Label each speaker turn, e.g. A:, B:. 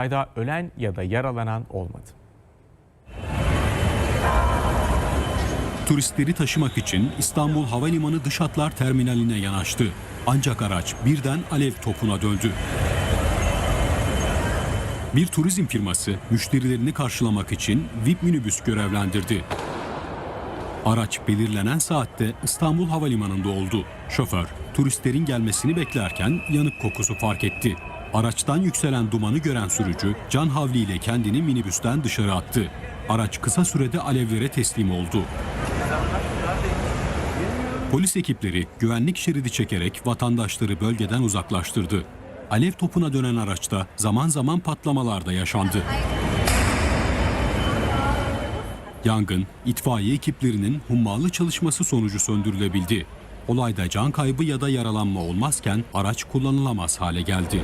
A: Olayda ölen ya da yaralanan olmadı.
B: Turistleri taşımak için İstanbul Havalimanı Dış Hatlar Terminaline yanaştı. Ancak araç birden alev topuna döndü. Bir turizm firması müşterilerini karşılamak için VIP minibüs görevlendirdi. Araç belirlenen saatte İstanbul Havalimanı'nda oldu. Şoför turistlerin gelmesini beklerken yanık kokusu fark etti. Araçtan yükselen dumanı gören sürücü can havliyle kendini minibüsten dışarı attı. Araç kısa sürede alevlere teslim oldu. Polis ekipleri güvenlik şeridi çekerek vatandaşları bölgeden uzaklaştırdı. Alev topuna dönen araçta zaman zaman patlamalar da yaşandı. Yangın, itfaiye ekiplerinin hummalı çalışması sonucu söndürülebildi. Olayda can kaybı ya da yaralanma olmazken araç kullanılamaz hale geldi.